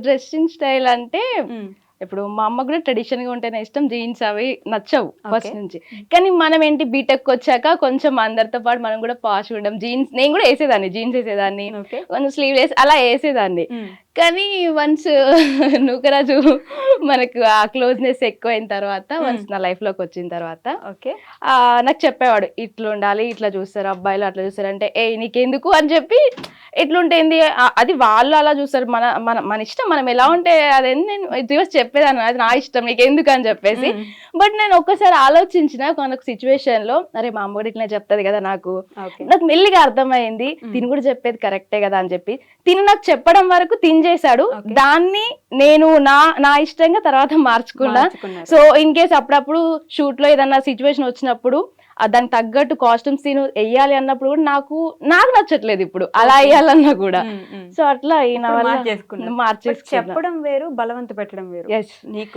Dressing style అంటే ఉమ్, ఇప్పుడు మా అమ్మ కూడా ట్రెడిషన్గా ఉంటేనే ఇష్టం. జీన్స్ అవి నచ్చవు ఫస్ట్. నుంచి. కానీ మనం ఏంటి బీటెక్ వచ్చాక కొంచెం అందరితో పాటు మనం కూడా పాష్ ఉండడం జీన్స్ నేను కూడా వేసేదాన్ని. జీన్స్ వేసేదాన్ని. కొంచెం స్లీవ్లెస్ అలా వేసేదాన్ని. ఉమ్, కానీ వన్స్ నూకరాజు మనకు ఆ క్లోజ్నెస్ ఎక్కువైన తర్వాత వన్స్ నా లైఫ్లోకి వచ్చిన తర్వాత ఓకే నాకు చెప్పేవాడు ఇట్లా ఉండాలి ఇట్లా చూస్తారు అబ్బాయిలు అట్లా చూస్తారు. అంటే ఏ నీకెందుకు? అని చెప్పి ఎట్లుంటేంది? అది వాళ్ళు అలా చూస్తారు. మన మన మన ఇష్టం మనం ఎలా ఉంటే అదేంటి నేను దివస్ చెప్పేదాన్ని. అది నా ఇష్టం నీకెందుకు అని చెప్పేసి బట్ నేను ఒక్కసారి ఆలోచించిన కొనొక సిచ్యువేషన్లో అరే మా అమ్మ కూడా ఇట్లా చెప్తుంది కదా నాకు. నాకు మెల్లిగా అర్థమైంది. తిని కూడా చెప్పేది కరెక్టే కదా అని చెప్పి. తిని నాకు చెప్పడం వరకు తిని చేశాడు. దాన్ని నేను నా నా ఇష్టంగా తర్వాత మార్చుకున్నా. సో ఇన్ కేస్ అప్పుడప్పుడు షూట్లో ఏదన్నా సిచ్యువేషన్ వచ్చినప్పుడు దానికి తగ్గట్టు కాస్ట్యూమ్స్ తిను వెయ్యాలి అన్నప్పుడు కూడా నాకు నాకు నచ్చట్లేదు ఇప్పుడు. అలా వేయాలన్నా కూడా. సో అట్లా ఈయన వల్ల మార్చేసుకున్నా. చెప్పడం వేరు బలవంత పెట్టడం వేరు. ఎస్ నీకు